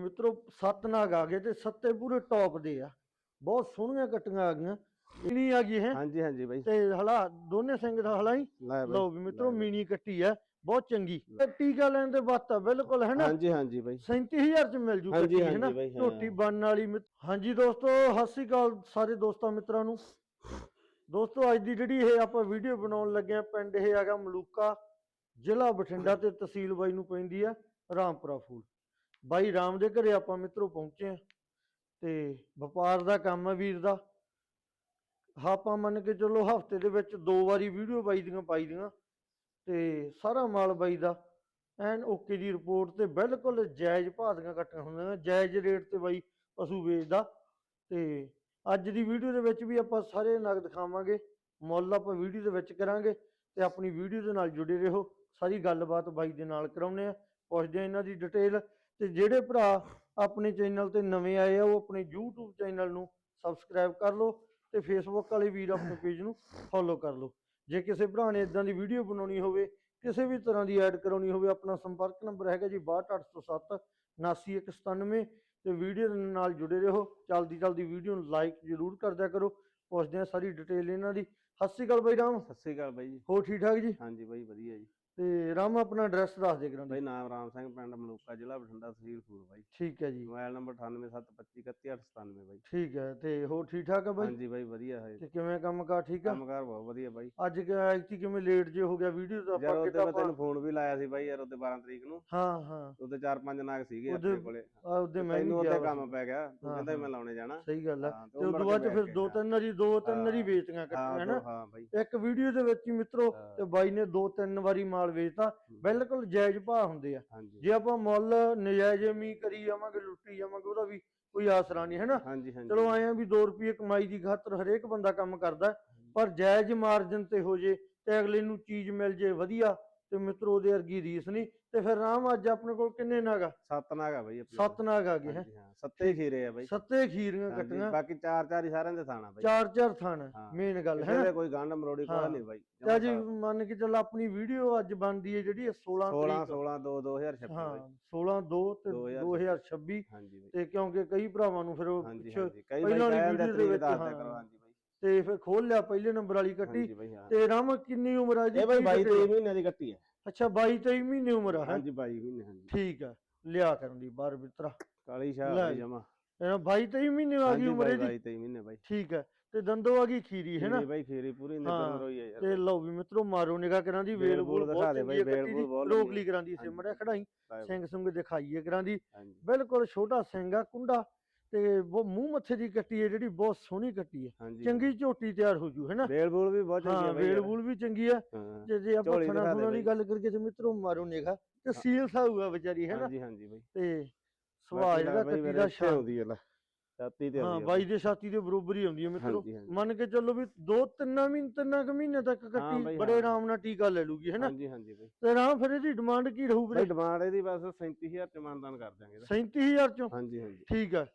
ਮਿੱਤਰੋ ਸੱਤ ਨਾਗ ਆ ਗਏ ਤੇ ਸੱਤੇ ਪੂਰੇ ਟੌਪ ਦੇ ਆ। ਬਹੁਤ ਸੋਹਣੀਆਂ ਕੱਟੀਆਂ ਆ ਗਈਆਂ। ਮਿਨੀ ਆ ਗਈ ਹੈ। ਹਾਂਜੀ ਹਾਂਜੀ ਬਾਈ। ਤੇ ਹਲਾ ਦੋਨੇ ਸਿੰਘ ਦਾ ਹਲਾ ਹੀ। ਲਓ ਵੀ ਮਿੱਤਰੋ। ਮਿਨੀ ਕੱਟੀ ਆ। ਬਹੁਤ ਚੰਗੀ। ਤੇ ਟੀਕਾ ਲੈਣ ਦੇ ਬਾਤ ਆ ਬਿਲਕੁਲ ਹੈ ਨਾ? ਹਾਂਜੀ ਹਾਂਜੀ ਬਾਈ। 37000 ਚ ਮਿਲ ਜੂ ਕੱਟੀ ਹੈ ਨਾ। ਝੋਟੀ ਬਣਨ ਵਾਲੀ ਹਾਂਜੀ ਦੋਸਤੋ ਸਤਿ ਸ਼੍ਰੀ ਅਕਾਲ ਸਾਰੇ ਦੋਸਤਾਂ ਮਿੱਤਰਾਂ ਨੂੰ। ਦੋਸਤੋ ਅੱਜ ਦੀ ਜਿਹੜੀ ਇਹ ਆਪਾਂ ਵੀਡੀਓ ਬਣਾਉਣ ਲੱਗੇ ਆ ਪਿੰਡ ਇਹ ਹੈਗਾ ਮਲੂਕਾ ਜ਼ਿਲ੍ਹਾ ਬਠਿੰਡਾ ਤੇ ਤਹਿਸੀਲ ਬਾਈ ਨੂੰ ਪੈਂਦੀ ਆ ਰਾਮਪੁਰਾ ਫੂਲ। ਬਾਈ ਰਾਮ ਦੇ ਘਰੇ ਆਪਾਂ ਮਿੱਤਰੋ ਪਹੁੰਚੇ ਆ ਤੇ ਵਪਾਰ ਦਾ ਕੰਮ ਹੈ ਵੀਰ ਦਾ। ਆਪਾਂ ਮੰਨ ਕੇ ਚੱਲੋ ਹਫ਼ਤੇ ਦੇ ਵਿੱਚ ਦੋ ਵਾਰੀ ਵੀਡੀਓ ਬਾਈ ਦੀਆਂ ਪਾਈ ਦੀਆਂ ਤੇ ਸਾਰਾ ਮਾਲ ਬਾਈ ਦਾ। ਐਨ ਓਕੇ ਦੀ ਰਿਪੋਰਟ ਤੇ ਬਿਲਕੁਲ ਜਾਇਜ਼ ਭਾਅ ਦੀਆਂ ਕੱਟੀਆਂ ਹੁੰਦੀਆਂ ਜਾਇਜ਼ ਰੇਟ ਤੇ ਬਾਈ ਪਸ਼ੂ ਵੇਚਦਾ। ਤੇ ਅੱਜ ਦੀ ਵੀਡੀਓ ਦੇ ਵਿੱਚ ਵੀ ਆਪਾਂ ਸਾਰੇ ਨਗ ਦਿਖਾਵਾਂਗੇ ਮੁੱਲ ਆਪਾਂ ਵੀਡੀਓ ਦੇ ਵਿੱਚ ਕਰਾਂਗੇ ਤੇ ਆਪਣੀ ਵੀਡੀਓ ਦੇ ਨਾਲ ਜੁੜੇ ਰਹੋ। ਸਾਰੀ ਗੱਲਬਾਤ ਬਾਈ ਦੇ ਨਾਲ ਕਰਾਉਨੇ ਆ ਪੁੱਛਦੇ ਆ ਇਹਨਾਂ ਦੀ ਡਿਟੇਲ ਤੇ ਜਿਹੜੇ ਭਰਾ ਆਪਣੇ ਚੈਨਲ ਤੇ ਨਵੇਂ ਆਏ ਆ ਉਹ ਆਪਣੇ YouTube ਚੈਨਲ ਨੂੰ ਸਬਸਕ੍ਰਾਈਬ ਕਰ ਲਓ ਤੇ Facebook ਵਾਲੇ ਵੀਰ ਆਪਣੇ ਪੇਜ ਨੂੰ ਫੋਲੋ ਕਰ ਲਓ। ਜੇ ਕਿਸੇ ਭਰਾ ਨੇ ਇਦਾਂ ਦੀ ਵੀਡੀਓ ਬਣਾਉਣੀ ਹੋਵੇ ਕਿਸੇ ਵੀ ਤਰ੍ਹਾਂ ਦੀ ਐਡ ਕਰਾਉਣੀ ਹੋਵੇ ਆਪਣਾ ਸੰਪਰਕ ਨੰਬਰ ਹੈਗਾ ਜੀ 62807 79197 ਤੇ ਵੀਡੀਓ ਦੇ ਨਾਲ ਜੁੜੇ ਰਹੋ। ਚਲਦੀ ਚਲਦੀ ਵੀਡੀਓ ਨੂੰ ਲਾਈਕ ਜ਼ਰੂਰ ਕਰ ਦਿਆ ਕਰੋ। ਪੁੱਛਦੇ ਆ ਸਾਰੀ ਡਿਟੇਲ ਇਹਨਾਂ ਦੀ। ਸਤਿ ਸ਼੍ਰੀ ਅਕਾਲ ਬਾਈ ਰਾਮ। ਸਤਿ ਸ੍ਰੀ ਅਕਾਲ ਬਾਈ ਜੀ। ਹੋ ਠੀਕ ਠਾਕ ਜੀ? ਹਾਂਜੀ ਬਾਈ ਵਧੀਆ ਜੀ। ਤੇ ਰਾਮ ਆਪਣਾ ਐਡਰੈਸ ਦੱਸ ਦੇ ਕਰਾਂ ਬਾਈ ਨਾਮ ਰਾਮ ਸਿੰਘ ਪਿੰਡ ਮਲੂਕਾ ਜ਼ਿਲ੍ਹਾ ਬਠਿੰਡਾ ਤਹਿਸੀਲ ਫੂਲ ਬਾਈ। ਠੀਕ ਹੈ ਜੀ। ਮੋਬਾਈਲ ਨੰਬਰ 9872531897 ਬਾਈ। ਠੀਕ ਹੈ ਤੇ ਹੋ ਠੀਕ ਠਾਕ ਹੈ ਬਾਈ? ਹਾਂਜੀ ਬਾਈ ਵਧੀਆ ਹੈ। ਤੇ ਕਿਵੇਂ ਕੰਮ ਕਾਰ ਠੀਕ ਆ ਕੰਮਕਾਰ ਬਹੁਤ ਵਧੀਆ ਬਾਈ। ਅੱਜ ਕਿ ਐਕਟੀ ਕਿਵੇਂ ਲੇਟ ਜੇ ਹੋ ਗਿਆ ਵੀਡੀਓ ਤਾਂ ਆਪਾਂ ਕਿਤਾ ਮੈਂ ਤੈਨੂੰ ਫੋਨ ਵੀ ਲਾਇਆ ਸੀ ਬਾਈ ਯਾਰ ਉਹਦੇ 12 ਤਰੀਕ ਨੂੰ। ਹਾਂ ਹਾਂ। ਉਹਦੇ ਚਾਰ ਪੰਜ ਨਾਗ ਸੀਗੇ ਆਪਣੇ ਕੋਲੇ। ਆ ਉਹਦੇ ਮੈਂ ਉਹਦੇ ਗਿਆ ਕੰਮ ਪੈ ਗਿਆ। ਤੂੰ ਹਾਂ, ਕਹਿੰਦਾ ਮੈਂ ਹਾਂ। ਲਾਉਣੇ ਜਾਣਾ। ਸਹੀ ਗੱਲ ਆ ਹਾਂ, ਤੇ ਕੇ ਬਾਅਦ ਫਿਰ ਦੋ ਹਾਂ। ਤਿੰਨ ਵਾਰੀ ਦੋ ਤਿੰਨ ਵਾਰੀ ਹਾਂ। ਵੇਚੀਆਂ ਹਾਂ ਕੱਟੀਆਂ ਹਾਂ ਬਾਈ। ਇੱਕ ਵੀਡੀਓ ਦੇ ਵਿੱਚ ਹੀ ਮਿੱਤਰੋ ਹਾਂ। ਤੇ ਬਾਈ ਨੇ ਦੋ ਤਿੰਨ ਵਾਰੀ ਮਾਲ ਵੇਚਤਾ ਬਿਲਕੁਲ ਜਾਇਜ਼ ਭਾਅ ਹੁੰਦੇ ਆ। ਹਾਂਜੀ। ਜੇ ਆਪਾਂ ਮੁੱਲ ਨਜਾਇਜ਼ ਮੀ ਕਰੀ ਜਾਵਾਂਗੇ ਲੁੱਟੀ ਜਾਵਾਂਗੇ ਉਹਦਾ ਵੀ ਕੋਈ ਆਸਰਾ ਨਹੀਂ ਹੈਨਾ? ਹਾਂਜੀ ਹਾਂਜੀ। ਚਲੋ ਆਏ ਆ ਵੀ 2 ਰੁਪਏ ਕਮਾਈ ਦੀ ਖਾਤਰ ਹਰੇਕ ਬੰਦਾ ਕੰਮ ਕਰਦਾ ਪਰ ਜਾਇਜ਼ ਮਾਰਜਨ ਤੇ ਹੋ ਜੇ ਤੇ ਅਗਲੇ ਨੂੰ ਚੀਜ਼ ਮਿਲ ਜੇ ਵਧੀਆ ਤੇ ਮਿੱਤਰੋ ਉਹਦੇ ਵਰਗੀ ਰੀਸ ਨਹੀਂ। ਤੇ ਫਿਰ ਰਾਮ ਅੱਜ ਆਪਣੇ ਕੋਲ ਕਿੰਨੇ ਨਾਗਾ? ਸੱਤ ਨਾਗ ਆ ਬਾਈ ਆਪਣੇ ਸੱਤ ਨਾਗ ਆ ਗਏ ਕੋਲ। ਹੈ ਹਾਂਜੀ, ਹਾਂ ਸੱਤੇ ਖੀਰੇ ਆ ਬਾਈ। ਸੱਤੇ ਖੀਰੀਆਂ ਹਾਂਜੀ, ਕੱਟੀਆਂ। ਬਾਕੀ ਚਾਰ ਚਾਰ ਹੀ ਸਾਰਿਆਂ ਦੇ ਥਾਣਾ ਬਾਈ। ਚਾਰ ਚਾਰ ਥਾਣ ਹਾਂ। ਮੇਨ ਗੱਲ ਕਿਸੇ ਹੈ? ਦੇ ਕੋਈ ਗੰਢ ਮਰੋੜੀ ਹਾਂ। ਕੋਈ ਨਹੀਂ ਬਾਈ ਤੇ ਅੱਜ ਮੰਨ ਕੇ ਚੱਲ ਆਪਣੀ ਵੀਡੀਓ ਅੱਜ ਬਣਦੀ ਹੈ ਜਿਹੜੀ ਇਹ 16 16 ਤਰੀਕ 16 2 2026 ਹਾਂ ਬਾਈ। 16 2 ਤੇ 2026 2026 ਹਾਂਜੀ ਬਾਈ। ਤੇ ਕਿਉਂਕਿ ਕਈ ਭਰਾਵਾਂ ਨੂੰ ਫਿਰ ਉਹ ਹਾਂਜੀ ਪਿੱਛੇ ਹਾਂਜੀ। ਕਈ ਪਹਿਲਾਂ ਬਾਈ ਵਾਲੀ ਕਹਿੰਦੇ ਵੀਡੀਓ ਦੇ ਤਰੀਕ ਵਿੱਚ, ਹਾਂ। ਕਰੋ ਹਾਂਜੀ ਬਾਈ। ਤੇ ਫਿਰ ਖੋਲ ਲਿਆ ਪਹਿਲੇ ਨੰਬਰ ਵਾਲੀ ਕੱਟੀ। ਹਾਂਜੀ ਬਾਈ ਹਾਂ। ਤੇ ਰਾਮ ਕਿੰਨੀ ਉਮਰ ਆ ਜੀ? ਇਹ ਬਾਈ ਕੀ 22 ਕੱਟੇ? 23 ਮਹੀਨੇ ਦੀ ਕੱਟੀ ਹੈ। ਅੱਛਾ 22 23 ਮਹੀਨੇ ਉਮਰ ਆ ਹੈਂ? ਹਾਂਜੀ 22 ਮਹੀਨੇ ਹਾਂਜੀ। ਠੀਕ ਆ ਲਿਆ ਕਰਨ ਦੀ ਬਾਹਰ ਬਿਤਰਾ ਕਾਲੀ ਸ਼ਾਹ ਲੈ ਬਾਈ। ਜਮਾ। ਇਹ 22 23 ਮਹੀਨੇ ਆ ਗਈ ਹਾਂਜੀ ਉਮਰ ਬਾਈ ਇਹਦੀ 22 23 ਮਹੀਨੇ ਬਾਈ। ਠੀਕ ਹੈ ਤੇ ਦੰਦੋ ਆ ਗਈ ਖੀਰੀ ਹੈ ਨਾ? ਖੀਰੀ ਬਾਈ ਖੀਰੀ ਪੂਰੀ ਹਾਂ, ਮਰੋਈ ਹੈ ਯਾਰ। ਤੇ ਲਓ ਵੀ ਮਿੱਤਰੋ ਮਾਰੋ ਨਿਗਾ ਕਰਾਂ ਦੀ ਵੇਲ ਵੇਲ ਬੂਲ ਬੂਲ ਬਹੁਤ ਦੇ ਚੰਗੀ ਬਈ, ਵੇਲ ਬੂਲ ਬਹੁਤ ਲੰਮੀ ਕਰਾਂ ਦੀ ਹਾਂਜੀ। ਸਿਮੜਿਆ ਖੜਾਈ ਬਾਈ, ਸਿੰਘ ਸੁੰਗ ਦਿਖਾਈਏ ਕਰਾਂ ਦੀ। ਹਾਂਜੀ। ਬਿਲਕੁਲ ਛੋਟਾ ਸਿੰਘ ਆ ਕੁੰਡਾ। ਤੇ ਉਹ ਮੂੰਹ ਮੱਥੇ ਦੀ ਕੱਟੀ ਹੈ ਜਿਹੜੀ ਬਹੁਤ ਸੋਹਣੀ ਕੱਟੀ ਹੈ। ਚੰਗੀ ਝੋਟੀ ਤਿਆਰ ਹੋ ਜੂ ਹੈਨਾ? ਵੇਲ ਬੂਲ ਵੀ ਬਹੁਤ ਚੰਗੀ ਹਾਂ ਵੇਲ। ਬੂਲ ਵੀ ਚੰਗੀ ਆ ਹਾਂ ਜੇ ਜੇ ਆਪਾਂ ਥਣਾ ਦਿਖਾ ਦੇ। ਗੱਲ ਕਰਕੇ ਤੇ ਮਿੱਤਰੋ ਮਾਰੋ ਨਿਗਾ ਤੇ ਸੀਲ ਸਾਊ ਆ ਵਿਚਾਰੀ ਹੈਨਾ? ਹਾਂਜੀ ਹਾਂਜੀ ਬਾਈ। ਤੇ ਸੁਭਾਅ ਜਿਹੜਾ ਕੱਟੀ ਦਾ ਸ਼ਾਨ ਆਉਂਦੀ ਹੈ ਲੈ ਛਾਤੀ ਤੇ ਹਾਂ ਆਉਂਦੀ ਹੈ ਬਾਈ ਦੇ ਛਾਤੀ ਦੇ ਬਰੋਬਰ ਹੀ ਆਉਂਦੀ ਹੈ ਮਿੱਤਰੋ। ਮੰਨ ਕੇ ਚੱਲੋ ਵੀ ਦੋ ਤਿੰਨਾਂ ਮਹੀਨੇ ਤਿੰਨਾਂ ਕੁ ਮਹੀਨੇ ਤੱਕ ਕੱਟੀ ਬੜੇ। ਆਰਾਮ ਨਾਲ ਟੀਕਾ ਲੈ ਲੂਗੀ ਹੈਨਾ? ਹਾਂਜੀ ਹਾਂਜੀ ਬਾਈ। ਤੇ ਆਰਾਮ ਫਿਰ ਇਹਦੀ ਡਿਮਾਂਡ ਕੀ ਰਹੂ ਵੀਰੇ? ਡਿਮਾਂਡ ਇਹਦੀ ਬਸ 37000 ਚ ਮਾਨਦਾਨ ਕਰ ਇਹਦਾ। 37000 ਚੋਂ? ਹਾਂਜੀ ਹਾਂਜੀ। ਠੀਕ ਹੈ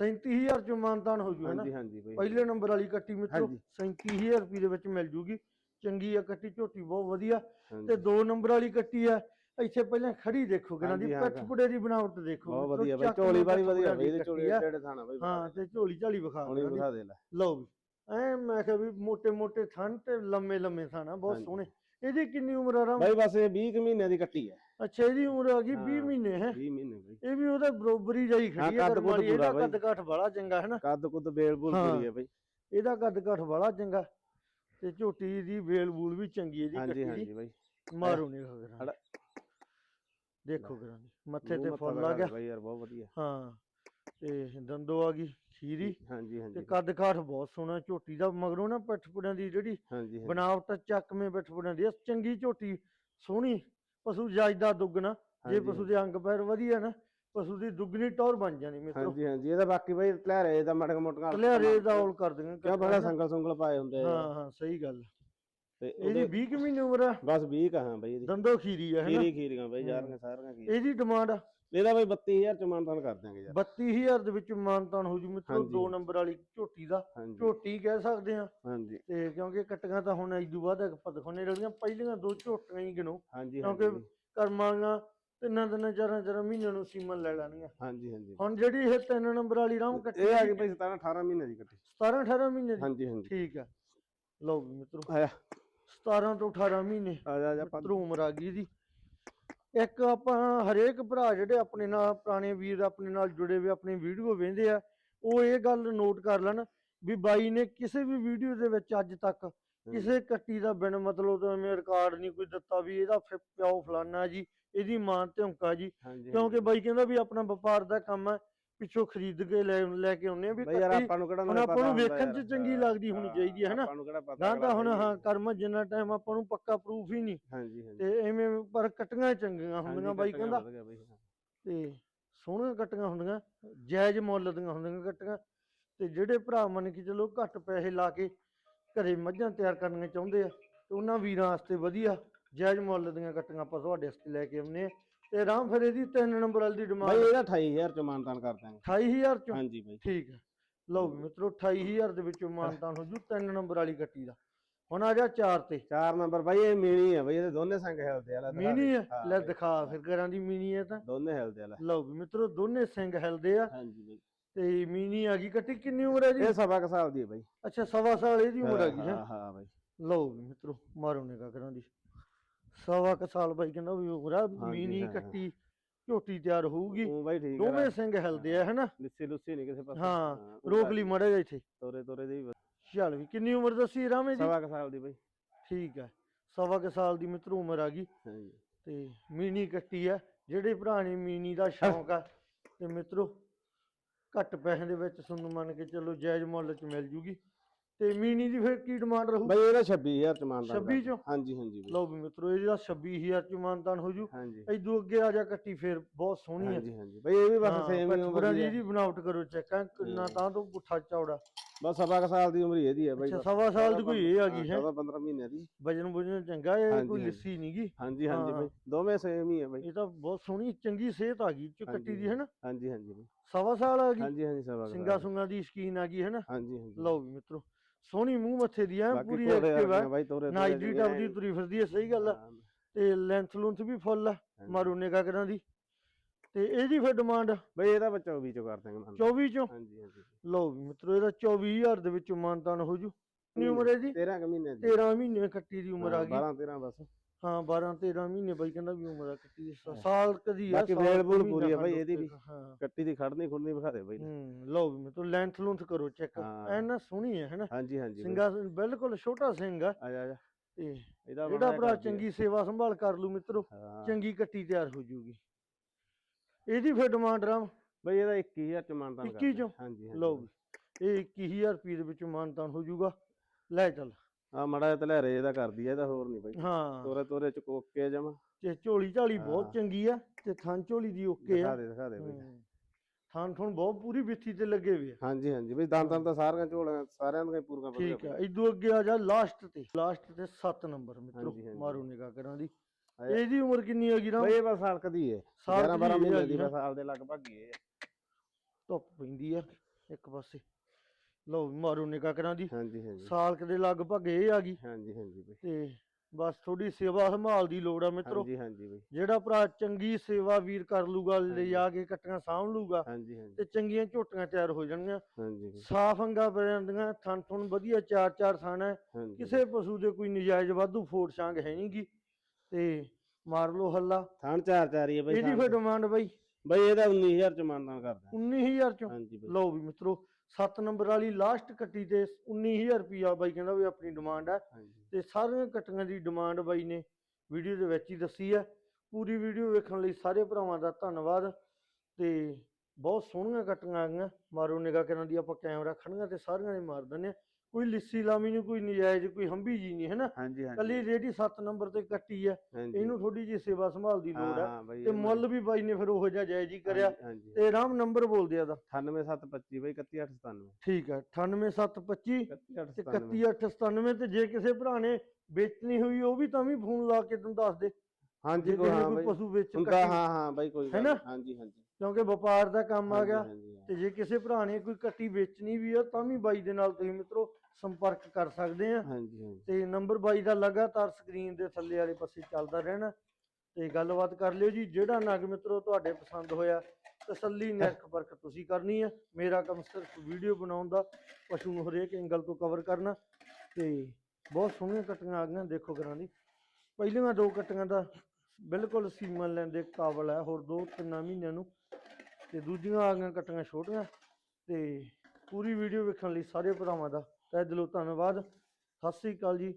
37000 ਚ ਮਾਨਤਾਨ ਹੋ ਜੂ ਹੈ ਨਾ? ਪਹਿਲੇ ਨੰਬਰ ਵਾਲੀ ਕੱਟੀ ਮਿੱਤਰੋ 37000 ਰੁਪਏ ਦੇ ਵਿੱਚ ਮਿਲ ਜੂਗੀ। ਚੰਗੀ ਆ ਕੱਟੀ ਝੋਟੀ ਬਹੁਤ ਵਧੀਆ। ਤੇ ਦੋ ਨੰਬਰ ਵਾਲੀ ਕੱਟੀ ਆ ਇੱਥੇ ਪਹਿਲਾਂ ਖੜੀ ਦੇਖੋ ਕਿਨਾਂ ਦੀ ਪੱਠਪੁੜੇ ਦੀ ਬਣਾਵਟ ਦੇਖੋ ਬਹੁਤ ਵਧੀਆ ਬਾਈ ਝੋਲੀ ਵਾਲੀ ਹਾਂ ਤੇ ਝੋਲੀ ਝਾਲੀ ਵਿਖਾ ਲਓ ਵੀ ਐ ਮੈਂ ਕਿਹਾ ਵੀ ਤੇ ਲੰਮੇ ਲੰਮੇ ਥਾਣਾ ਬਹੁਤ ਸੋਹਣੇ। ਇਹਦੀ ਕਿੰਨੀ ਉਮਰ ਆ ਰਾਮ? ਬਾਈ ਬਸ ਇਹ 20 ਕੁ ਮਹੀਨਿਆਂ ਦੀ ਕੱਟੀ ਹੈ। ਅੱਛਾ ਇਹਦੀ ਉਮਰ ਆ ਗਈ 20 ਹਾਂ। ਮਹੀਨੇ ਹੈ? 20 ਮਹੀਨੇ ਬਾਈ। ਇਹ ਵੀ ਉਹਦੇ ਬਰੋਬਰੀ ਜਾਈ ਖੜੀ ਹੈ ਵਾਲੀ ਇਹਦਾ ਕੱਦ ਕਾਠ ਬੜਾ ਚੰਗਾ ਹੈ ਨਾ ਕੱਦ ਕੁੱਦ ਬੇਲ ਬੂਲ ਹਾਂ। ਪੂਰੀ ਹੈ ਬਾਈ। ਇਹਦਾ ਕੱਦ ਕਾਠ ਬੜਾ ਚੰਗਾ। ਤੇ ਝੋਟੀ ਦੀ ਵੇਲ ਬੂਲ ਵੀ ਚੰਗੀ ਹੈ ਜੀ ਹਾਂਜੀ ਕੱਟੀ ਹਾਂਜੀ ਦੀ ਬਾਈ। ਮਾਰੋ ਨਹੀਂ ਖਗਰਾਂ। ਦੇਖੋ ਕਰਾਂ ਮੱਥੇ ਤੇ ਫੁੱਲ ਆ ਗਿਆ। ਬਾਈ ਯਾਰ ਬਹੁਤ ਵਧੀਆ। ਹਾਂ ਤੇ ਦੰਦੋ ਆ ਗਈ। ਖੀਰੀ ਹਾਂਜੀ ਤੇ ਹਾਂਜੀ। ਕੱਦ ਕਾਠ ਬਹੁਤ ਸੋਹਣਾ ਝੋਟੀ ਦਾ ਮਗਰੋਂ ਨਾ ਪਿੱਠ ਪੁੜਿਆਂ ਦੀ ਜਿਹੜੀ ਹਾਂਜੀ ਹਾਂਜੀ। ਬਣਾਵਟ ਚੱਕਵੇਂ ਪਿੱਠ ਪੁੜਿਆਂ ਦੀ ਆ, ਚੰਗੀ ਝੋਟੀ ਸੋਹਣੀ ਪਸ਼ੂ ਜਾਇਦਾ ਦੁੱਗਣਾ ਜੇ ਹਾਂਜੀ, ਪਸ਼ੂ ਦੇ ਅੰਗ ਪੈਰ ਵਧੀਆ ਨਾ ਪਸ਼ੂ ਦੀ ਦੁੱਗਣੀ ਟੌਰ ਬਣ ਜਾਣੀ ਮਿੱਤਰੋ। ਹਾਂਜੀ ਹਾਂਜੀ ਇਹਦਾ ਬਾਕੀ ਬਾਈ ਧਲਿਆਰੇ ਦਾ ਮਟਕ ਮਟਕਾ ਕਲਿਆਰੇ ਦਾ ਔਲ ਕਰ ਦੇਣਾ ਕਿਉਂ ਬੜਾ ਸੰਗਲ ਸੰਗਲ ਪਾਏ ਹੁੰਦੇ ਆ ਹਾਂ ਹਾਂ ਸਹੀ ਗੱਲ। ਤੇ ਇਹਦੀ ਉਹਦੇ 20 ਕੁ ਮਹੀਨੇ ਉਮਰ ਆ। ਬਸ 20 ਕਹਾਂ ਬਾਈ ਇਹਦੀ। ਦੰਦੋ ਖੀਰੀ ਆ ਹੈਨਾ ਖੀਰੀ ਖੀਰੀਆਂ ਬਾਈ ਯਾਰੀਆਂ ਸਾਰੀਆਂ ਕੀ ਇਹਦੀ ਡਿਮਾਂਡ ਇਹਦਾ ਬਾਈ 32000 ਚ ਮਾਨਦਾਨ ਕਰ ਦਿਆਂਗੇ ਯਾਰ। 32000 ਦੇ ਵਿੱਚ ਮਾਨਤਾਨ ਹੋ ਜੂ ਮਿੱਤਰੋ ਹਾਂਜੀ। ਦੋ ਨੰਬਰ ਵਾਲੀ ਝੋਟੀ ਦਾ। ਹਾਂਜੀ। ਝੋਟੀ ਕਹਿ ਸਕਦੇ ਆ ਹਾਂਜੀ। ਤੇ ਕਿਉਂਕਿ ਕੱਟੀਆਂ ਤਾਂ ਹੁਣ ਇਦੋਂ ਬਾਅਦ ਆਪਾਂ ਦਿਖਾਉਣੇ ਰਹੀਆਂ ਪਹਿਲੀਆਂ ਦੋ ਝੋਟੀਆਂ ਹੀ ਗਿਣੋ। ਹਾਂਜੀ ਕਿਉਂਕਿ ਹਾਂਜੀ। ਕਰਮਾਂ ਦੀਆਂ ਤਿੰਨਾਂ ਦਿਨਾਂ ਚਾਰਾਂ ਚਾਰਾਂ ਮਹੀਨਿਆਂ ਨੂੰ ਸੀਮਨ ਲੈ ਲੈਣੀਆਂ। ਹਾਂਜੀ ਹਾਂਜੀ। ਹੁਣ ਜਿਹੜੀ ਇਹ ਤਿੰਨ ਨੰਬਰ ਵਾਲੀ ਰਾਮ ਕੱਟੀ ਇਹ ਆ ਗਈ ਭਾਈ 17 18 ਮਹੀਨੇ ਦੀ ਕੱਟੀ। 17 18 ਮਹੀਨੇ ਦੀ? ਹਾਂਜੀ ਹਾਂਜੀ। ਠੀਕ ਆ। ਲਓ ਵੀ ਮਿੱਤਰੋ। ਆਇਆ। 17 ਤੋਂ 18 ਮਹੀਨੇ। ਆ ਜਾ ਆ ਜਾ ਪਾ- ਮਿੱਤਰੋ ਉਮਰ ਆ ਗਈ ਦੀ। ਇੱਕ ਆਪਾਂ ਹਰੇਕ ਭਰਾ ਜਿਹੜੇ ਆਪਣੇ ਨਾਲ ਪੁਰਾਣੇ ਵੀਰ ਆਪਣੇ ਨਾਲ ਜੁੜੇ ਹੋਏ ਆਪਣੀ ਵੀਡੀਓ ਵੇਖਦੇ ਆ ਉਹ ਇਹ ਗੱਲ ਨੋਟ ਕਰ ਲੈਣ ਵੀ ਬਾਈ ਨੇ ਕਿਸੇ ਵੀ ਵੀਡੀਓ ਦੇ ਵਿੱਚ ਅੱਜ ਤੱਕ ਕਿਸੇ ਕੱਟੀ ਦਾ ਬਿਨ ਮਤਲਬ ਤੋਂ ਐਵੇਂ ਰਿਕਾਰਡ ਨਹੀਂ ਕੋਈ ਦਿੱਤਾ ਵੀ ਇਹਦਾ ਫਿ- ਪਿਓ ਫਲਾਨਾ ਜੀ ਇਹਦੀ ਮਾਂ ਧੌਂਕਾ ਜੀ। ਕਿਉਂਕਿ ਬਾਈ ਕਹਿੰਦਾ ਵੀ ਆਪਣਾ ਵਪਾਰ ਦਾ ਕੰਮ ਹੈ ਪਿੱਛੋਂ ਖਰੀਦ ਕੇ ਲੈ ਲੈ ਕੇ ਆਉਂਦੇ ਆ ਵੀ ਬਈ ਯਾਰ ਆਪਾਂ ਨੂੰ ਕਿਹੜਾ ਹੁਣ ਆਪਾਂ ਨੂੰ ਵੇਖਣ 'ਚ। ਚੰਗੀ ਲੱਗਦੀ ਹੋਣੀ ਚਾਹੀਦੀ ਹੈ, ਹਨਾ? ਆਪਾਂ ਨੂੰ ਕਿਹੜਾ ਪਤਾ ਗਾਂ ਤਾਂ ਹੁਣ ਹਾਂ ਕਰਮ ਜਿੰਨਾ ਟਾਈਮ ਆਪਾਂ ਨੂੰ ਪੱਕਾ ਪ੍ਰੂਫ ਹੀ ਨਹੀਂ ਹਾਂਜੀ ਹਾਂਜੀ ਤੇ ਐਵੇਂ ਪਰ ਕੱਟੀਆਂ ਚੰਗੀਆਂ ਹੁੰਦੀਆਂ ਬਾਈ ਕਹਿੰਦਾ। ਤੇ ਸੋਹਣੀਆਂ ਕੱਟੀਆਂ ਹੁੰਦੀਆਂ ਜਾਇਜ਼ ਮੁੱਲ ਦੀਆਂ ਹੁੰਦੀਆਂ ਕੱਟੀਆਂ ਤੇ ਜਿਹੜੇ ਭਰਾ ਮੰਨ ਕੇ ਚਲੋ ਘੱਟ ਪੈਸੇ ਲਾ ਕੇ ਘਰੇ ਮੱਝਾਂ ਤਿਆਰ ਕਰਨੀਆਂ ਚਾਹੁੰਦੇ ਆ ਤੇ ਉਹਨਾਂ ਵੀਰਾਂ ਵਾਸਤੇ ਵਧੀਆ ਜਾਇਜ਼ ਮੁੱਲ ਦੀਆਂ ਕੱਟੀਆਂ ਆਪਾਂ ਤੁਹਾਡੇ ਵਾਸਤੇ ਲੈ ਕੇ ਆਉਂਦੇ ਆ ਤੇ ਰਾਮ ਫਿਰ ਇਹਦੀ ਤਿੰਨ ਨੰਬਰ ਵਾਲੀ ਦੀ ਬਈ ਡਿਮਾਂਡ ਇਹਦਾ 28000 ਚ ਮਾਨਤਾਨ ਕਰ ਦਾਂਗੇ 28000 ਚੋਂ? ਹਾਂਜੀ ਬਈ। ਠੀਕ ਹੈ। ਲਓ ਵੀ ਮਿੱਤਰੋ 28000 ਦੇ ਵਿੱਚੋਂ ਮਾਨਤਾਨ ਹੋ ਜੂ ਤਿੰਨ ਨੰਬਰ ਵਾਲੀ ਕੱਟੀ ਦਾ। ਹੁਣ ਆ ਜਾ ਚਾਰ ਤੇ। ਚਾਰ ਨੰਬਰ ਬਾਈ ਇਹ ਮੀਣੀ ਆ ਬਈ ਇਹਦੇ ਦੋਨੇ ਸੰਗ ਹਿਲਦੇ ਆ ਲੈ ਦਿਖਾ ਮੀਨੀ। ਹੈ ਲੈ ਦਿਖਾ ਫਿਰ ਕਰਾਂ ਦੀ ਮੀਨੀ ਹੈ ਤਾਂ। ਦੋਨੇ ਹਿਲਦੇ ਆ ਲੈ। ਲਓ ਵੀ ਮਿੱਤਰੋ ਦੋਨੇ ਸਿੰਘ ਹਿਲਦੇ ਆ। ਹਾਂਜੀ ਬਈ। ਤੇ ਮੀਨੀ ਆ ਗਈ ਕੱਟੀ ਕਿੰਨੀ ਉਮਰ ਹੈ ਜੀ ਇਹ ਸਵਾ ਕੁ ਸਾਲ ਦੀ ਹੈ ਬਈ। ਅੱਛਾ ਸਵਾ ਸਾਲ ਇਹਦੀ ਉਮਰ ਆ ਗਈ ਹੈ ਹਾਂ? ਹਾਂ ਬਈ। ਲਓ ਵੀ ਮਿੱਤਰੋ ਮਾਰੋ ਨਿਕਾ ਕਰਾਂ ਦੀ। ਸਵਾ ਕੁ ਸਾਲ ਬਾਈ ਕਹਿੰਦਾ ਵੀ ਉਮਰ ਆ ਮੀਨੀ ਹਾਂ, ਹਾਂ। ਕੱਟੀ ਝੋਟੀ ਤਿਆਰ ਹੋਊਗੀ। ਉਹ ਬਾਈ ਠੀਕ ਦੋਵੇਂ ਸਿੰਘ ਹਿਲਦੇ ਆ ਹਨਾ? ਲਿੱਸੀ ਲੁੱਸੀ ਨਹੀਂ ਕਿਸੇ ਪਾਸੇ। ਹਾਂ, ਰੋਕ ਲਈ ਮੜੇ ਜਾ ਇੱਥੇ। ਤੋਰੇ ਤੋਰੇ ਦੀ ਚੱਲ ਵੀ ਕਿੰਨੀ ਉਮਰ ਦੱਸੀ ਰਾਮੇ ਜੀ? ਸਵਾ ਕੁ ਸਾਲ ਦੀ ਬਈ। ਠੀਕ ਹੈ ਸਵਾ ਕੁ ਸਾਲ ਦੀ ਮਿੱਤਰੋ ਉਮਰ ਆ ਗਈ। ਹਾਂਜੀ। ਤੇ ਮੀਨੀ ਕੱਟੀ ਆ। ਜਿਹੜੇ ਭਰਾ ਨੇ ਮੀਨੀ ਦਾ ਸ਼ੌਂਕ ਆ ਤੇ ਮਿੱਤਰੋ ਘੱਟ ਪੈਸੇ ਦੇ ਵਿੱਚ ਤੁਹਾਨੂੰ ਮੰਨ ਕੇ ਚੱਲੋ ਜਾਇਜ਼ ਮੁੱਲ ਚ ਮਿਲ ਜੂਗੀ। ਤੇ ਮੀਨੀ ਦੀ ਫਿਰ ਕੀ ਡਿਮਾਂਡ ਰਹੂ? ਬਈ ਇਹਦਾ 26000 ਚ ਮਾਨਤਾਨ 26 ਚੋਂ? ਹਾਂਜੀ ਹਾਂਜੀ ਬਈ। ਲਓ ਵੀ ਮਿੱਤਰੋ ਇਹਦਾ 26000 ਚ ਮਾਨਤਾਨ ਹੋ ਜੂ ਹਾਂਜੀ। ਇਦੋਂ ਅੱਗੇ ਆ ਜਾ ਕੱਟੀ ਫੇਰ ਬਹੁਤ ਸੋਹਣੀ ਹੈ ਹਾਂਜੀ ਹਾਂਜੀ। ਬਈ ਇਹ ਵੀ ਬਸ ਸੇਮ ਹੀ ਉਮਰ ਦੀ ਦੀ ਹੈ ਇਹਦੀ ਬਣਾਵਟ ਕਰੋ ਚੈੱਕ ਕਿੰਨਾ ਹੂੰ। ਤਾਂ ਤੋਂ ਪੁੱਠਾ ਚੌੜਾ। ਬਸ ਸਵਾ ਕੁ ਸਾਲ ਦੀ ਉਮਰ ਹੀ ਇਹਦੀ ਹੈ ਬਈ। ਅੱਛਾ। ਸਵਾ ਸਾਲ ਦੀ ਕੋਈ ਇਹ ਆ ਗਈ ਹੈ? 14 15 ਮਹੀਨੇ ਦੀ। ਵਜਨ ਵਜਨ ਚੰਗਾ ਹਾਂਜੀ, ਕੋਈ ਹਾਂਜੀ। ਲਿੱਸੀ ਨਹੀਂਗੀ ਹਾਂਜੀ ਹਾਂਜੀ ਹਾਂ। ਬਈ ਦੋਵੇਂ ਸੇਮ ਹੀ ਹੈ ਬਈ। ਇਹ ਤਾਂ ਬਹੁਤ ਸੋਹਣੀ ਚੰਗੀ ਸਿਹਤ ਆ ਗਈ ਚ ਕੱਟੀ ਹਾਂਜੀ, ਦੀ ਹੈ ਨਾ ਹਾਂਜੀ ਹਾਂਜੀ ਬਈ। ਸਵਾ ਸਾਲ ਆ ਗਈ। ਹਾਂਜੀ ਹਾਂਜੀ ਸਵਾ ਕੁ ਸਿੰਗਾ ਸਾਲ। ਸੁੰਗਾ ਦੀ ਸ਼ਕੀਨ ਆ ਗਈ ਹੈ ਨਾ ਹਾਂਜੀ ਹਾਂਜੀ। ਲਓ ਵੀ ਮਿੱਤਰੋ ਸੋਹਣੀ ਮੂੰਹ ਮੱਥੇ ਦੀ ਐ ਪੂਰੀ ਐਕਟਿਵ ਹੈ ਬਾਈ ਤੋਰੇ ਨਾਈ ਦੀ ਤੁਰੀ ਫਿਰਦੀ ਹੈ ਸਹੀ ਗੱਲ ਹਾਂ, ਤੇ ਲੈਂਥ ਲੂੰਥ ਵੀ ਫੁੱਲ ਆ ਹਾਂਜੀ। ਮਾਰੂ ਨਿਗਾ ਕਰਾਂ ਦੀ। ਤੇ ਇਹਦੀ ਫਿਰ ਡਿਮਾਂਡ ਬਈ ਇਹਦਾ ਬੱਚਾ 24 ਚੋਂ ਕਰ ਦਾਂਗੇ ਮੰਨ 24 ਚੋਂ? ਹਾਂਜੀ ਹਾਂਜੀ। ਲਓ ਵੀ ਮਿੱਤਰੋ ਇਹਦਾ 24000 ਦੇ ਵਿੱਚੋਂ ਮਾਨਤਾਨ ਹੋ ਜੂ। ਕਿੰਨੀ ਉਮਰ ਹੈ ਜੀ 13 ਕੁ ਮਹੀਨੇ ਦੀ। 13 ਮਹੀਨੇ ਕੱਟੀ ਦੀ ਉਮਰ ਆ ਗਈ। 12 13 ਬਸ। ਹਾਂ 12 13 ਮਹੀਨੇ ਬਾਈ ਕਹਿੰਦਾ ਵੀ ਉਮਰ ਆ ਕੱਟੀ ਦੀ ਸਾਲ ਕਦੀ ਆ ਬਾਕੀ ਸਾਲ ਵੇਲ ਪੂਰੀ ਆ ਬਾਈ ਇਹਦੀ ਵੀ। ਹਾਂ ਕੱਟੀ ਦੀ ਖੜਨੀ ਖੁੜਨੀ ਵਿਖਾ ਦੇ ਬਈ ਹੂੰ ਲਓ ਵੀ ਮਿੱਤਰੋ ਲੈਂਥ ਲੂੰਥ ਕਰੋ ਚੈੱਕ। ਐਨਾ ਸੋਹਣੀ ਹੈ ਹੈਨਾ ਹਾਂਜੀ ਹਾਂਜੀ। ਸਿੰਘਾ ਬਿਲਕੁਲ ਛੋਟਾ ਸਿੰਘ ਆ ਆ ਜਾ ਤੇ ਇਹਦਾ ਜਿਹੜਾ ਭਰਾ। ਚੰਗੀ ਸੇਵਾ ਸੰਭਾਲ ਕਰ ਲੂ ਮਿੱਤਰੋ। ਚੰਗੀ ਕੱਟੀ ਤਿਆਰ ਹੋ ਜੂਗੀ ਇਹਦੀ ਫਿਰ ਡਿਮਾਂਡ ਰਾਮ ਬਈ ਇਹਦਾ 21000 ਚ ਮਾਨਤਾਨ 21 ਚੋਂ? ਹਾਂਜੀ ਲਓ ਵੀ ਇਹ 21000 ਰੁਪਏ ਦੇ ਵਿੱਚੋਂ ਮਾਨਤਾਨ ਹੋ ਜੂਗਾ ਲੈ ਚੱਲ ਆ ਮੜਾ ਜਿਹਾ ਤਲੇਰੇ ਇਹਦਾ ਕਰਦੀ ਆ ਇਹਦਾ ਹੋਰ ਨਹੀਂ ਬਈ। ਹਾਂ। ਤੋਰੇ ਤੋਰੇ ਚ ਕੋਕੇ ਜਮਾ। ਤੇ ਝੋਲੀ ਝਾਲੀ ਬਹੁਤ ਹਾਂ। ਚੰਗੀ ਆ ਤੇ ਥਣ ਝੋਲੀ ਦੀ ਓਕੇ ਦਿਖਾ ਆ ਦੇ ਦਿਖਾ ਦੇ ਬਈ। ਹੂੰ। ਥਣ ਥਣ ਬਹੁਤ ਪੂਰੀ ਵਿੱਥੀ ਤੇ ਲੱਗੇ ਹੋਏ ਆ। ਹਾਂਜੀ ਹਾਂਜੀ ਬਈ ਦੰਦ ਦੰਦ ਤਾਂ ਸਾਰੀਆਂ ਝੋਲੀਆਂ ਸਾਰਿਆਂ ਦੀਆਂ ਪੂਰੀਆਂ ਵਧੀਆ ਠੀਕ ਆ ਇਦੋਂ ਅੱਗੇ ਆ ਜਾ ਲਾਸਟ ਤੇ ਲਾਸਟ ਤੇ 7 ਨੰਬਰ ਮਿੱਤਰੋ ਹਾਂਜੀ। ਮਾਰੋ ਨਿਗਾਹ ਕਰਾਂ ਦੀ। ਇਹਦੀ ਉਮਰ ਕਿੰਨੀ ਹੈਗੀ ਰਾਮ? ਬਈ ਇਹ ਬਸ ਸਾਲ ਕਦੀ ਹੈ ਸਾਲ 11 ਕੁ 12 ਦੀ ਮਹੀਨੇ ਹੈਗੀ ਦੀ ਨਾ। ਬਸ ਸਾਲ ਦੇ ਲਗਭਗ ਹੀ ਹੈ ਧੁੱਪ ਪੈਂਦੀ ਆ ਇੱਕ ਪਾਸੇ। ਲਓ ਵੀ ਮਾਰੋ ਨਿਗਾਹ ਕਰਾਂ ਦੀ। ਹਾਂਜੀ ਹਾਂਜੀ। ਸਾਲ ਕੁ ਦੇ ਲਗਭਗ ਇਹ ਆ ਗਈ। ਹਾਂਜੀ ਹਾਂਜੀ ਬਈ। ਤੇ ਬਸ ਥੋੜੀ ਸੇਵਾ ਸੰਭਾਲ ਦੀ ਲੋੜ ਆ ਮਿੱਤਰੋ। ਹਾਂਜੀ ਹਾਂਜੀ ਬਈ। ਜਿਹੜਾ ਭਰਾ ਚੰਗੀ ਸੇਵਾ ਵੀਰ ਕਰ ਲੂਗਾ ਲੈ ਹਾਂਜੀ। ਜਾ ਕੇ ਕੱਟੀਆਂ ਸਾਂਭ ਲੂਗਾ ਹਾਂਜੀ ਹਾਂਜੀ। ਤੇ ਚੰਗੀਆਂ ਝੋਟੀਆਂ ਤਿਆਰ ਹੋ ਜਾਣਗੀਆਂ। ਹਾਂਜੀ ਬਈ, ਸਾਫ਼ ਅੰਗਾ ਪੈ ਜਾਂਦੀਆਂ ਥਣ ਥਣ ਵਧੀਆ ਚਾਰ ਚਾਰ ਥਣ ਹੈ। ਹਾਂਜੀ। ਕਿਸੇ ਪਸ਼ੂ ਦੇ ਕੋਈ ਨਜਾਇਜ਼ ਵਾਧੂ ਫੋੜ ਛਾਂਗ ਹੈ ਨਹੀਂਗੀ ਤੇ ਮਾਰ ਲੋ ਹੱਲਾ। ਥਾਣ ਚਾਰ ਚਾਰ ਹੀ ਹੈ ਬਈ ਇਹਦੀ ਥਾਣ ਫਿਰ। ਡਿਮਾਂਡ ਬਈ। ਬਈ ਇਹਦਾ 19000 ਚ ਮਾਨਤਾਨ ਕਰਦਾ। 19000 ਚੋਂ। ਹਾਂਜੀ ਬਈ। ਲਓ ਵੀ ਮਿੱਤਰੋ 7 ਨੰਬਰ ਵਾਲੀ ਲਾਸਟ ਕੱਟੀ ਤੇ 19000 ਰੁਪਿਆ ਬਾਈ ਕਹਿੰਦਾ ਵੀ ਆਪਣੀ ਡਿਮਾਂਡ ਹੈ ਤੇ ਸਾਰੀਆਂ ਕੱਟੀਆਂ ਦੀ ਡਿਮਾਂਡ ਬਾਈ ਨੇ ਵੀਡੀਓ ਦੇ ਵਿੱਚ ਹੀ ਦੱਸੀ ਹੈ ਪੂਰੀ ਵੀਡੀਓ ਵੇਖਣ ਲਈ ਸਾਰੇ ਭਰਾਵਾਂ ਦਾ ਧੰਨਵਾਦ ਤੇ ਬਹੁਤ ਸੋਹਣੀਆਂ ਕੱਟੀਆਂ ਆ ਗਈਆਂ ਮਾਰੋ ਨਿਗਾਹ ਕਰਨ ਦੀ ਆਪਾਂ ਕੈਮਰਾ ਖੜੀਆਂ ਤੇ ਸਾਰੀਆਂ ਨੇ ਮਾਰ ਦਿੰਦੇ ਹਾਂ ਕੋਈ ਲਿੱਸੀ ਲਾਮੀ ਨਹੀਂ ਕੋਈ ਨਜਾਇਜ਼ ਕੋਈ ਹੰਬੀ ਜੀ ਨਹੀਂ ਹੈ ਨਾ ਹਾਂਜੀ ਹਾਂਜੀ। ਕੱਲੀ ਜਿਹੜੀ 7 ਨੰਬਰ ਤੇ ਕੱਟੀ ਹੈ ਹਾਂਜੀ। ਇਹਨੂੰ ਥੋੜੀ ਜਿਹੀ ਸੇਵਾ ਸੰਭਾਲ ਦੀ ਲੋੜ ਹੈ ਹਾਂ ਬਈ ਤੇ ਮੁੱਲ ਵੀ ਬਾਈ ਨੇ ਫਿਰ ਉਹੋ ਜਿਹਾ ਜਾਇਜ਼ ਹੀ ਕਰਿਆ। ਹਾਂਜੀ ਤੇ ਰਾਮ ਨੰਬਰ ਬੋਲ ਦਿਆ ਦਾ 98725 ਬਈ 31897 ਠੀਕ ਹੈ 98725 ਤੇ 31897 31897 ਤੇ ਜੇ ਕਿਸੇ ਭਰਾ ਨੇ ਵੇਚਣੀ ਹੋਈ ਉਹ ਵੀ ਤਾਂ ਵੀ ਫੋਨ ਲਾ ਕੇ ਤੁਹਾਨੂੰ ਦੱਸ ਦੇ। ਹਾਂਜੀ ਜੇ ਕੋਈ ਕਿਸੇ ਨੇ ਹਾਂ ਕੋਈ ਬਈ। ਪਸ਼ੂ ਵੇਚ ਹੁੰਦਾ ਹਾਂ ਹਾਂ ਬਈ ਕੋਈ ਗੱਲ ਹੈਨਾ? ਹਾਂਜੀ ਹਾਂਜੀ। ਕਿਉਂਕਿ ਵਪਾਰ ਦਾ ਕੰਮ ਆ ਗਿਆ ਤੇ ਜੇ ਕਿਸੇ ਭਰਾ ਨੇ ਕੋਈ ਕੱਟੀ ਵੇਚਣੀ ਵੀ ਆ ਤਾਂ ਵੀ ਬਾਈ ਦੇ ਨਾਲ ਤੁਸੀਂ ਮਿੱਤਰੋ ਸੰਪਰਕ ਕਰ ਸਕਦੇ ਆ। ਹਾਂਜੀ ਹਾਂਜੀ। ਤੇ ਨੰਬਰ ਬਾਈ ਦਾ ਲਗਾਤਾਰ ਸਕਰੀਨ ਦੇ ਥੱਲੇ ਵਾਲੇ ਪਾਸੇ ਚੱਲਦਾ ਰਹਿਣਾ। ਤੇ ਗੱਲਬਾਤ ਕਰ ਲਿਓ ਜੀ ਜਿਹੜਾ ਨਗ ਮਿੱਤਰੋ ਤੁਹਾਡੇ ਪਸੰਦ ਹੋਇਆ ਤਸੱਲੀ ਨਿਰਖ ਪਰਖ ਤੁਸੀਂ ਕਰਨੀ ਆ। ਮੇਰਾ ਕੰਮ ਸਿਰਫ ਵੀਡੀਓ ਬਣਾਉਣ ਦਾ ਪਸ਼ੂ ਨੂੰ ਹਰੇਕ ਐਂਗਲ ਤੋਂ ਕਵਰ ਕਰਨਾ। ਤੇ ਬਹੁਤ ਸੋਹਣੀਆਂ ਕਟੀਆਂ ਆ ਗਈਆਂ ਦੇਖੋ ਕਰਾਂ ਦੀ। ਪਹਿਲੀਆਂ ਦੋ ਕਟੀਆਂ ਦਾ ਬਿਲਕੁਲ ਸੀਮਨ ਲੈਣ ਦੇ ਕਾਬਲ ਹੈ ਹੋਰ ਦੋ ਤਿੰਨਾਂ ਮਹੀਨਿਆਂ ਨੂੰ ਤੇ ਦੂਜੀਆਂ ਆ ਗਈਆਂ ਕਟੀਆਂ ਛੋਟੀਆਂ ਤੇ ਪੂਰੀ ਵੀਡੀਓ ਵੇਖਣ ਲਈ ਸਾਰੇ ਭਰਾਵਾਂ ਦਾ ਤਹਿ ਦਿਲੋਂ ਧੰਨਵਾਦ। ਸਤਿ ਸ੍ਰੀ ਅਕਾਲ ਜੀ।